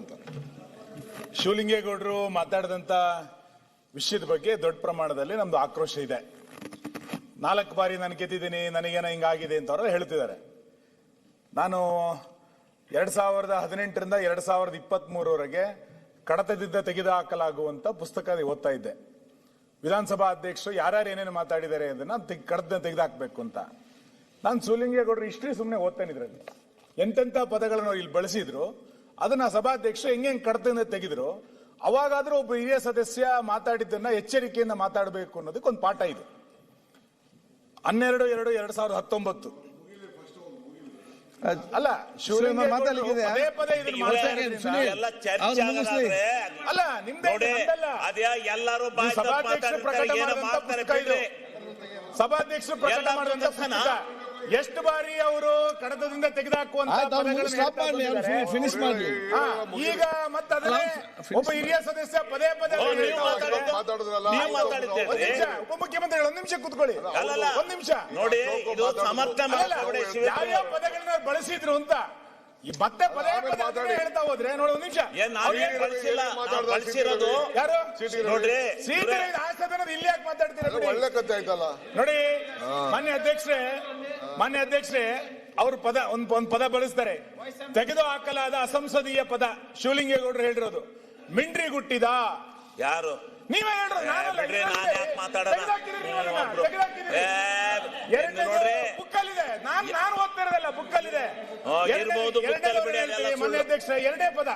ಅಂತ. ಶಿವಲಿಂಗೇಗೌಡರು ಮಾತಾಡಿದಂಥ ವಿಷಯದ ಬಗ್ಗೆ ದೊಡ್ಡ ಪ್ರಮಾಣದಲ್ಲಿ ನಮ್ದು ಆಕ್ರೋಶ ಇದೆ. ನಾಲ್ಕು ಬಾರಿ ನಾನು ಗೆದ್ದಿದ್ದೀನಿ, ನನಗೇನೋ ಹಿಂಗಾಗಿದೆ ಅಂತ ಅವರು ಹೇಳ್ತಿದ್ದಾರೆ. ನಾನು ಎರಡು ಸಾವಿರದ ಹದಿನೆಂಟರಿಂದ ಎರಡು ಸಾವಿರದ ಇಪ್ಪತ್ತ್ ಮೂರವರೆಗೆ ಕಡತದಿಂದ ತೆಗೆದುಹಾಕಲಾಗುವಂತ ಪುಸ್ತಕ ಓದ್ತಾ ಇದ್ದೆ. ವಿಧಾನಸಭಾ ಅಧ್ಯಕ್ಷರು ಯಾರ್ಯಾರು ಏನೇನು ಮಾತಾಡಿದ್ದಾರೆ ಅದನ್ನ ತೆಗೆ, ಕಡತದಿಂದ ತೆಗೆದುಹಾಕಬೇಕು ಅಂತ. ನಾನು ಶಿವಲಿಂಗೇಗೌಡರು ಹಿಸ್ಟ್ರಿ ಸುಮ್ಮನೆ ಓದ್ತೇನೆ ಎಂತೆಂಥ ಪದಗಳನ್ನು ಇಲ್ಲಿ ಬಳಸಿದ್ರು. ಅದನ್ನ ಸಭಾಧ್ಯಕ್ಷ ಹೆಂಗೆ ಹೆಂಗ್ ಕಡತದಿಂದ ತೆಗೆದ್ರು? ಅವಾಗಾದ್ರೂ ಒಬ್ಬ ಹಿರಿಯ ಸದಸ್ಯ ಮಾತಾಡಿದ್ದನ್ನ ಎಚ್ಚರಿಕೆಯಿಂದ ಮಾತಾಡಬೇಕು ಅನ್ನೋದಕ್ಕೆ ಒಂದು ಪಾಠ ಇದೆ. ಹನ್ನೆರಡು ಎರಡು ಎರಡ್ ಸಾವಿರದ ಹತ್ತೊಂಬತ್ತು. ಅಲ್ಲ ಅಲ್ಲ ನಿಮ್ದೇ ಎಲ್ಲರೂ ಸಭಾಧ್ಯಕ್ಷರು ಪ್ರಕಟ ಮಾಡಿದಂತ. ಸಭಾಧ್ಯಕ್ಷರು ಪ್ರಕಟ ಮಾಡಿದಂತ ಎಷ್ಟು ಬಾರಿ ಅವರು ಕಡತದಿಂದ ತೆಗೆದುಹಾಕುವಂತ. ಫಿನಿಶ್ ಮಾಡ್ಲಿ. ಈಗ ಮತ್ತೆ ಅದನ್ನೇ ಒಬ್ಬ ಹಿರಿಯ ಸದಸ್ಯ ಪದೇ ಪದೇ ಉಪಮುಖ್ಯಮಂತ್ರಿಗಳು ಒಂದ್ ನಿಮಿಷ ಕೂತ್ಕೊಳ್ಳಿ. ಅಲ್ಲಲ್ಲ. ಒಂದ್ ನಿಮಿಷ. ನೋಡಿ ಯಾವ್ಯಾವ ಪದಗಳನ್ನ ಬಳಸಿದ್ರು ಅಂತ. ಈ ಮತ್ತೆ ಪದೇ ಪದೇ. ಹೇಳ್ತಾ ಹೋದ್ರೆ ನೋಡಿ ಒಂದ್ ನಿಮಿಷ. ಬಳಸಿರೋದು ಯಾರು? ನೋಡ್ರಿ ಆಸದನದ ಇಲ್ಲಿ ಯಾಕೆ ಮಾತಾಡ್ತೀರಾ ಒಳ್ಳೆ ಕಥೆ ಆಯ್ತಲ್ಲ. ನೋಡಿ ಮಾನ್ಯ ಅಧ್ಯಕ್ಷರೇ ಮಾನ್ಯ ಅಧ್ಯಕ್ಷರೇ ಅವರು ಪದ ಒಂದ್ ಒಂದ್ ಪದ ಬಳಸ್ತಾರೆ. ತೆಗೆದು ಹಾಕಲಾದ ಅಸಂಸದೀಯ ಪದ ಶಿವಲಿಂಗೇಗೌಡರು ಹೇಳಿರೋದು. ಮಿಂಡ್ರಿ ಗುಟ್ಟಿದ. ಯಾರು? ನೀವೇ ಹೇಳ್ರು ನಾನು ಯಾಕೆ ಮಾತಾಡೋಣ ಬುಕ್ಕಲ್ಲಿದೆ. ನಾನ್ ನಾನು ಓದ್ತಿರೋದಲ್ಲ ಬುಕ್ಕಲ್ಲಿದೆ. ಇರ್ಬೋದು, ಬುಕ್ಕಲ್ಲಿ ಪದ ಬಿಡಿ, ಅದೆಲ್ಲ ಮಾನ್ಯ ಅಧ್ಯಕ್ಷ ಎರಡೇ ಪದ.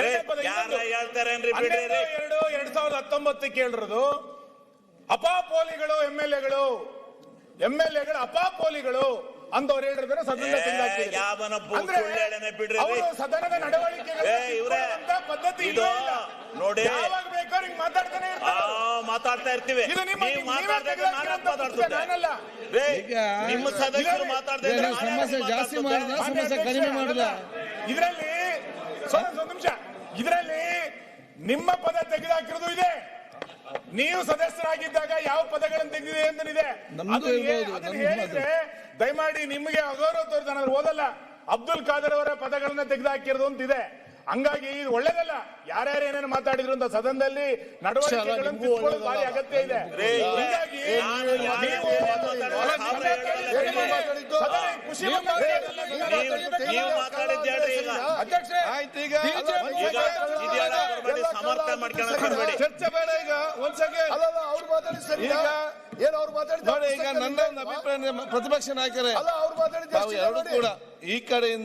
ಎರಡೇ ಪದ ಯಾರ. ಹೇಳ್ತಾರೇನ್ರಿ ಬಿಡ್ರಿ ಎರಡು ಎರಡ್ ಸಾವಿರದ ಹತ್ತೊಂಬತ್ತಕ್ಕೆ ಹೇಳಿರೋದು ಅಪಾಪೋಲಿಗಳು ಎಂ ಎಲ್ ಎಗಳು. ಎಂ ಎಲ್ ಎಗಳು ಅಪಾಪೋಲಿಗಳು ಅಂತ ಅವ್ರು ಹೇಳಿದ್ರೆ ಸದನ ಏ, ತೆಗೆದಾಕಿದ್ರು. ಅಂದ್ರೆ ಸುಳ್ಳು ಬಿಡ್ರಿ. ಅವರು ಸದನದ ನಡವಳಿಕೆ ಏ, ಇವ್ರೇ, ತಿದ್ದುಕೊಳ್ಳುವಂತ ಪದ್ಧತಿ ಇದು ನೋಡಿ. ಯಾವಾಗ ಬೇಕಾದ್ರೂ ಹಿಂಗ್ ಮಾತಾಡ್ತಾನೆ ಆ, ಮಾತಾಡ್ತಾ ಇರ್ತೀವಿ. ಇದು ನಿಮ್ಮ ನೀವು ಮಾತಾಡ್ದಾಗ ನಾನು ಮಾತಾಡ್ತಿದ್ದೆ ನಾನಲ್ಲ. ಈಗ ನಿಮ್ಮ ಸದಸ್ಯರು ಇದರಲ್ಲಿ- ಮಾತಾಡ್ತಾ ಇದ್ರೆ ಸಮಸ್ಯೆ ಜಾಸ್ತಿ? ಮಾಡಿದ ಸಮಸ್ಯೆ ಕಡಿಮೆ ಮಾಡಿದ? ಇದರಲ್ಲಿ ಒಂದು ನಿಮಿಷ. ಇದರಲ್ಲಿ ನಿಮ್ಮ ಪದ ತೆಗೆದಾಕಿರೋದು ಇದೆ. ನೀವು ಸದಸ್ಯರಾಗಿದ್ದಾಗ ಯಾವ ಪದಗಳನ್ನು ತೆಗೆದಿದೆ ಅಂತ ಇದೆ ನಮ್ದು ಅದನ್ನ ಹೇ- ಇರ್ಬೋದು, ಅದನ್ನ ನಮ್ದು ಹೇಳಿದ್ರೆ ದಯಮಾಡಿ ನಿಮಗೆ ಅಗೌರವ ತೋರಿದ ನಾನು ಓದಲ್ಲ. ಅಬ್ದುಲ್ ಖಾದರ್ ಅವರ ಪದಗಳನ್ನ ತೆಗೆದುಹಾಕಿರೋದು ಅಂತಿದೆ. ಹಂಗಾಗಿ ಇದು ಒಳ್ಳೇದಲ್ಲ. ಯಾರ್ಯಾರು ಏನೇನು ಮಾತಾಡಿದ್ರು ಅಂತ ಸದನದಲ್ಲಿ ನಡವಳಿಕೆಗಳನ್ನು ಭಾರಿ ಅಗತ್ಯ ಇದೆ. ಖುಷಿ ಅಧ್ಯಕ್ಷರೇ. ಆಯ್ತು ಈಗ. ಬರ್ಬೇಡಿ ಚರ್ಚೆ ಬೇಡ ಈಗ ಒಂದ್ ಸೆಕೆಂಡ್. ಅಲ್ಲ ಅವ್ರು ಮಾತಾಡಿ ಸರಿ ಈಗ ಏನ್ ಅವ್ರು ಮಾತಾಡಿದ ನೋಡಿ ಈಗ ನನ್ನ ಒಂದು ಅಭಿಪ್ರಾಯ ಪ್ರತಿಪಕ್ಷ ನಾಯಕರೇ. ಅಲ್ಲ ಅವ್ರು ಎರಡು ಕೂಡ ಈ ಕಡೆಯಿಂದ